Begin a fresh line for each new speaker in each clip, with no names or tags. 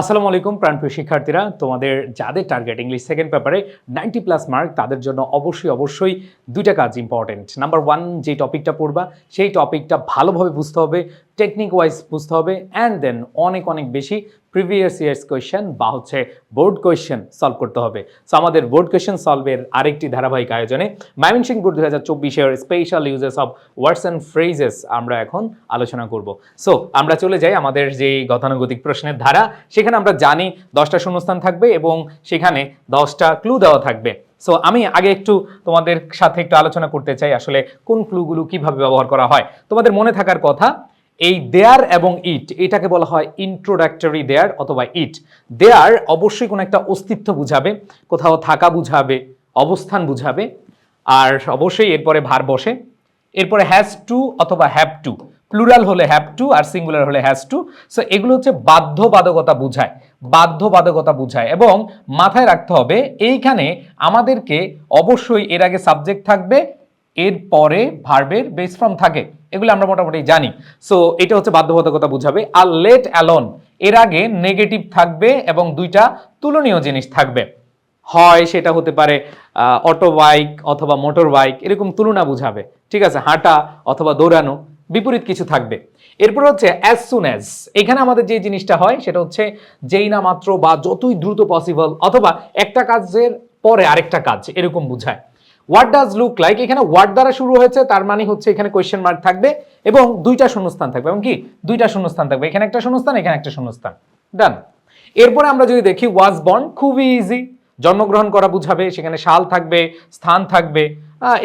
আসসালামু আলাইকুম, প্রাণপ্রিয় শিক্ষার্থীরা। তোমাদের যাদের টার্গেট ইংলিশ সেকেন্ড পেপারে নাইনটি প্লাস মার্ক তাদের জন্য অবশ্যই অবশ্যই দুইটা কাজ ইম্পর্টেন্ট নাম্বার ওয়ান যে টপিকটা পড়বা, সেই টপিকটা ভালোভাবে বুঝতে হবে। টেকনিক ওয়াইজ বুঝতে হবে অ্যান্ড দেন অনেক অনেক বেশি প্রিভিয়াস ইয়ার্স কোয়েশ্চেন বা হচ্ছে বোর্ড কোয়েশ্চেন সলভ করতে হবে। সো আমাদের বোর্ড কোয়েশ্চেন সলভের আরেকটি ধারাবাহিক আয়োজনে ময়মনসিংহ বোর্ড দু হাজার চব্বিশের special uses of words and phrases আমরা এখন আলোচনা করব। সো আমরা চলে যাই আমাদের যে গতানুগতিক প্রশ্নের ধারা, সেখানে আমরা জানি দশটা শূন্যস্থান থাকবে এবং সেখানে দশটা ক্লু দেওয়া থাকবে। সো আমি আগে একটু তোমাদের সাথে একটু আলোচনা করতে চাই আসলে কোন ক্লুগুলো কীভাবে ব্যবহার করা হয়। তোমাদের মনে থাকার কথা এই দেয়ার এবং ইট এটাকে বলা হয় ইন্ট্রোডাক্টরি দেয়ার অথবা ইট দেয়ার অবশ্যই কোনো একটা অস্তিত্ব বুঝাবে, কোথাও থাকা বুঝাবে, অবস্থান বুঝাবে, আর অবশ্যই এরপরে ভার বসে। এরপরে হ্যাজ টু অথবা হ্যাভ টু প্লুরাল হলে হ্যাভ টু আর সিঙ্গুলার হলে হ্যাজ টু সো এগুলো হচ্ছে বাধ্যবাধকতা বুঝায় বাধ্যবাধকতা বুঝায় এবং মাথায় রাখতে হবে, এইখানে আমাদেরকে অবশ্যই এর আগে সাবজেক্ট থাকবে এরপরে ভার্বের বেস ফর্ম থাকে। এগুলো আমরা মোটামুটি জানি। সো এটা হচ্ছে বাধ্যবাধকতা বুঝাবে। আর লেট অ্যালন এর আগে নেগেটিভ থাকবে এবং দুইটা তুলনীয় জিনিস থাকবে। হয় সেটা হতে পারে অটো বাইক অথবা মোটর বাইক এরকম তুলনা বুঝাবে। ঠিক আছে, হাঁটা অথবা দৌড়ানো, বিপরীত কিছু থাকবে। এরপর হচ্ছে অ্যাজ সুন অ্যাজ এখানে আমাদের যে জিনিসটা হয় সেটা হচ্ছে যেই না মাত্র বা যতই দ্রুত পসিবল অথবা একটা কাজের পরে আরেকটা কাজ, এরকম বুঝায়। হোয়াট ডাজ লুক লাইক এখানে ওয়ার্ড দ্বারা শুরু হয়েছে, তার মানে হচ্ছে এখানে কোয়েশ্চেন মার্ক থাকবে এবং দুইটা শূন্যস্থান থাকবে। এবং কি? দুইটা শূন্যস্থান থাকবে। এখানে একটা শূন্যস্থান, এখানে একটা শূন্যস্থান। ডান এরপরে আমরা যদি দেখি ওয়াজ বর্ন খুবই ইজি জন্মগ্রহণ করা বুঝাবে, সেখানে সাল থাকবে, স্থান থাকবে।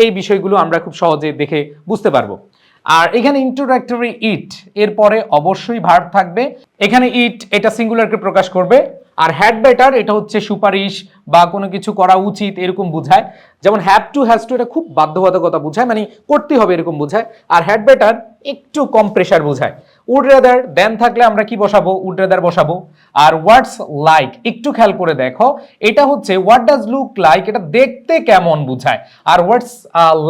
এই বিষয়গুলো আমরা খুব সহজে দেখে বুঝতে পারব। আর এখানে ইন্ট্রোডাক্টরি ইট এরপরে অবশ্যই ভার্ব থাকবে। এখানে ইট এটা সিঙ্গুলারকে প্রকাশ করবে। আর হ্যাড বেটার এটা হচ্ছে সুপারিশ বা কোনো কিছু করা উচিত এরকম বোঝায়। যেমন হ্যাভ টু হ্যাজ টু এটা খুব বাধ্যবাধকতা বোঝায় মানে করতে হবে এরকম বোঝায়। আর হ্যাড বেটার একটু কম প্রেশার বোঝায়। উড রেদার দেন থাকলে আমরা কি বসাবো? উড রেদার বসাবো। আর ওয়ার্ডস লাইক একটু খেয়াল করে দেখো, এটা হচ্ছে হোয়াট ডাজ লুক লাইক এটা দেখতে কেমন বোঝায়। আর ওয়ার্ডস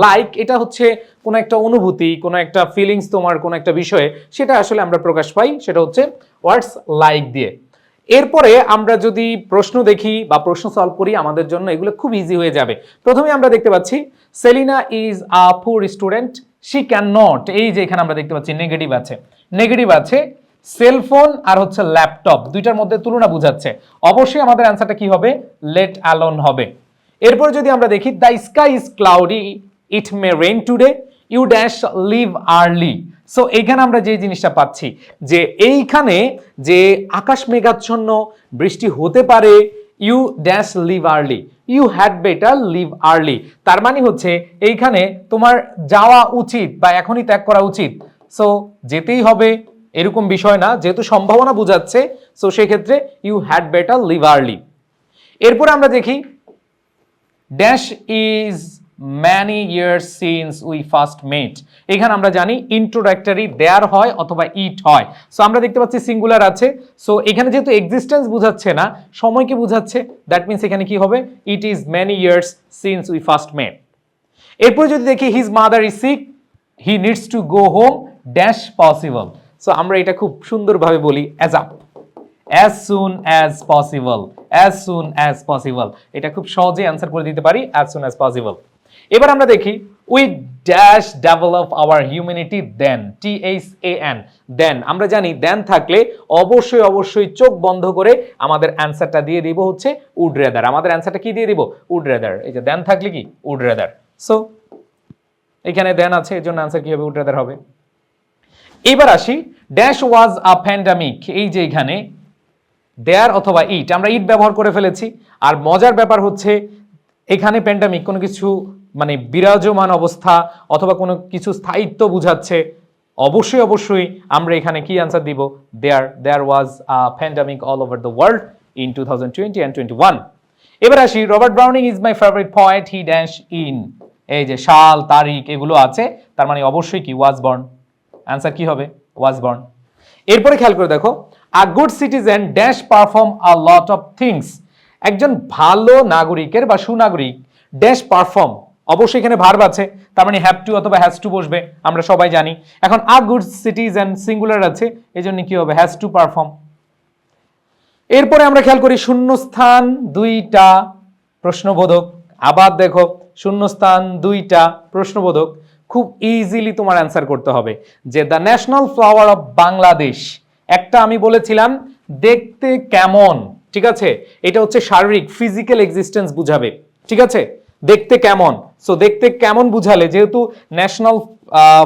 লাইক এটা হচ্ছে কোনো একটা অনুভূতি, কোনো একটা ফিলিংস তোমার, কোনো একটা বিষয়ে, সেটা আসলে আমরা প্রকাশ পাই, সেটা হচ্ছে ওয়ার্ডস লাইক দিয়ে। এরপরে আমরা যদি প্রশ্ন দেখি বা প্রশ্ন সলভ করি আমাদের জন্য, এগুলো খুব ইজি হয়ে যাবে। প্রথমে আমরা দেখতে পাচ্ছি সেলিনা ইজ আ পুর স্টুডেন্ট শি ক্যান নট এই যে এখানে আমরা দেখতে পাচ্ছি নেগেটিভ আছে। নেগেটিভ আছে সেলফোন আর হচ্ছে ল্যাপটপ দুইটার মধ্যে তুলনা বোঝাচ্ছে। অবশ্যই আমাদের অ্যান্সারটা কি হবে? লেট অ্যালোন হবে। এরপর যদি আমরা দেখি the sky is cloudy it may rain today you dash leave early so এইখানে আমরা যে জিনিসটা পাচ্ছি, যে এইখানে যে আকাশ মেঘাচ্ছন্ন, বৃষ্টি হতে পারে you dash leave early you had better leave early তার মানে হচ্ছে, এইখানে তোমার যাওয়া উচিত বা এখনই ত্যাগ করা উচিত। সো যেতেই হবে, এরকম বিষয় না, যেহেতু সম্ভাবনা বোঝাচ্ছে সো সেক্ষেত্রে you had better leave early এরপরে আমরা দেখি dash is many years since we first met এখানে আমরা জানি ইন্ট্রোডাক্টরি দেয়ার হয় অথবা ইট হয়। সো আমরা দেখতে পাচ্ছি সিঙ্গুলার আছে। সো এখানে যেহেতু এক্সিস্টেন্স বোঝাচ্ছে না সময়কে বোঝাচ্ছে? দ্যাট মিনস এখানে কি হবে? It is many years since we first met এরপর যদি দেখি his mother is sick he needs to go home dash possible so আমরা এটা খুব সুন্দরভাবে বলি as up as soon as possible as soon as possible এটা খুব সহজে অ্যান্সার করে দিতে পারি অ্যাজ সুন অ্যাজ পসিবল এবার আমরা দেখি we dash develop our humanity then T H A N then আমরা জানি দেন থাকলে অবশ্যই অবশ্যই চোখ বন্ধ করে আমাদের অ্যান্সারটা দিয়ে দিব হচ্ছে উড রেদার আমাদের অ্যান্সারটা কি দিয়ে দিব? উড রেদার এই যে দেন থাকলে কি? উড রেদার সো এখানে দেন আছে, এর জন্য অ্যান্সার কি হবে উড রেদার হবে? এবার আসি ড্যাশ ওয়াজ আ প্যান্ডামিক এই যে এখানে দেয়ার অথবা ইট আমরা ইট ব্যবহার করে ফেলেছি। আর মজার ব্যাপার হচ্ছে, এখানে প্যান্ডামিক কোনো কিছু মানে বিরাজমান অবস্থা অথবা কোনো কিছু স্থায়িত্ব বুঝাচ্ছে, অবশ্যই অবশ্যই আমরা এখানে কি অ্যান্সার দিব? There there was a pandemic all over the world in two thousand twenty and twenty one এবার আসি Robert Browning is my favourite poet he dash in এই যে সাল, তারিখ, এগুলো আছে, তার মানে অবশ্যই কি? ওয়াজ বর্ন অ্যান্সার কি হবে? ওয়াজ বর্ন এরপরে খেয়াল করে দেখো a good citizen dash perform a lot of things একজন ভালো নাগরিকের বা সুনাগরিক ড্যাশ পারফর্ম অবশ্যই এখানে ভার্ব আছে তার মানে হ্যাভ টু অথবা হ্যাজ টু বসবে, আমরা সবাই জানি। এখন a good citizen and singular আছে এই জন্য কি হবে? হ্যাজ টু পারফর্ম এরপরে আমরা খেয়াল করি শূন্যস্থান দুইটা প্রশ্নবোধক। আবার দেখো, শূন্যস্থান দুইটা প্রশ্নবোধক। খুব ইজিলি তোমার অ্যান্সার করতে হবে যে the national flower of Bangladesh একটা আমি বলেছিলাম, দেখতে কেমন? ঠিক আছে? এটা হচ্ছে শারীরিক ফিজিক্যাল এক্সিস্টেন্স বুঝাবে। ঠিক আছে? দেখতে কেমন? সো দেখতে কেমন বুঝালে? যেহেতু ন্যাশনাল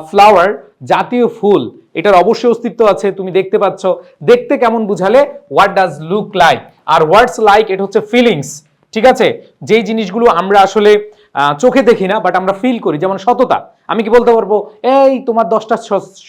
ফ্লাওয়ার জাতীয় ফুল, এটার অবশ্যই অস্তিত্ব আছে, তুমি দেখতে পাচ্ছ। দেখতে কেমন বুঝালে? হোয়াট ডাজ লুক লাইক আর হোয়াটস লাইক এটা হচ্ছে ফিলিংস ঠিক আছে? যেই জিনিসগুলো আমরা আসলে চোখে দেখি না বাট আমরা ফিল করি, যেমন সততা। আমি কি বলতে পারব? এই তোমার দশটা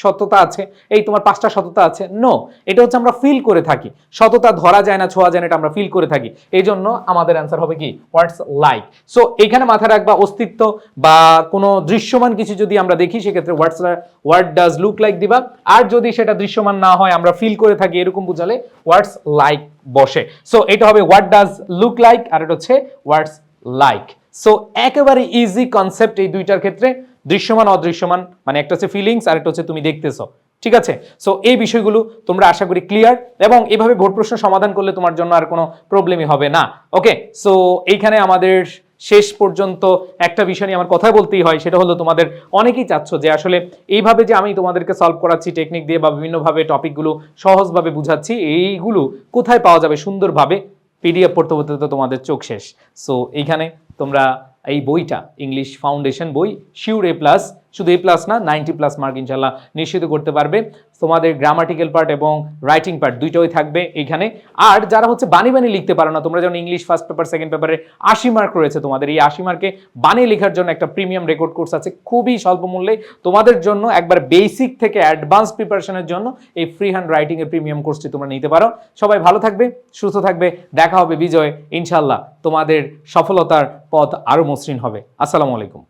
সততা আছে, এই তোমার পাঁচটা সততা আছে। নো এটা হচ্ছে আমরা ফিল করে থাকি। সততা ধরা যায় না, ছোঁয়া যায় না, এটা আমরা ফিল করে থাকি। এই জন্য আমাদের অ্যান্সার হবে কি? হোয়াটস লাইক সো এখানে মাথায় রাখবা, অস্তিত্ব বা কোনো দৃশ্যমান কিছু যদি আমরা দেখি, সেক্ষেত্রে what's what does look like দিবা। আর যদি সেটা দৃশ্যমান না হয়, আমরা ফিল করে থাকি, এরকম বুঝালে হোয়াটস লাইক বসে। সো এটা হবে হোয়াট ডাজ লুক লাইক আর এটা হচ্ছে হোয়াটস লাইক সো একেবারে ইজি কনসেপ্ট এই দুইটার ক্ষেত্রে। দৃশ্যমান, অদৃশ্যমান মানে একটা হচ্ছে ফিলিংস আর একটা হচ্ছে তুমি দেখতেছো। ঠিক আছে? সো এই বিষয়গুলো তোমরা আশা করি ক্লিয়ার এবং এভাবে ভোট প্রশ্ন সমাধান করলে তোমার জন্য আর কোনো প্রবলেমই হবে না। ওকে সো এইখানে আমাদের শেষ পর্যন্ত একটা বিষয় নিয়ে আমার কথা বলতেই হয়, সেটা হলো তোমাদের অনেকেই চাচ্ছ যে আসলে এইভাবে যে আমি তোমাদেরকে সলভ করাচ্ছি টেকনিক দিয়ে বা বিভিন্নভাবে টপিকগুলো সহজভাবে বুঝাচ্ছি, এইগুলো কোথায় পাওয়া যাবে সুন্দরভাবে? পিডিএফ পড়তে পড়তে তো তোমাদের চোখ শেষ। সো এইখানে তোমরা এই বইটা ইংলিশ ফাউন্ডেশন বই শিওর এ প্লাস শুধু এ প্লাস না নাইনটি প্লাস মার্ক ইনশাল্লাহ নিশ্চিত করতে পারবে। তোমাদের গ্রামাটিক্যাল পার্ট এবং রাইটিং পার্ট দুইটাই থাকবে এখানে। আর যারা হচ্ছে বানি বানি লিখতে পারো না, তোমরা যেমন ইংলিশ ফার্স্ট পেপার সেকেন্ড পেপারে আশি মার্ক রয়েছে তোমাদের, এই আশি মার্কে বানিয়ে লেখার জন্য একটা প্রিমিয়াম রেকর্ড কোর্স আছে, খুবই স্বল্প মূল্যে। তোমাদের জন্য একবার বেসিক থেকে অ্যাডভান্স প্রিপারেশনের জন্য এই ফ্রি হ্যান্ড রাইটিং এর প্রিমিয়াম কোর্সটি তোমরা নিতে পারো। সবাই ভালো থাকবে, সুস্থ থাকবে, দেখা হবে বিজয়। ইনশাল্লাহ তোমাদের সফলতার পথ আরও মসৃণ হবে। আসসালামু আলাইকুম।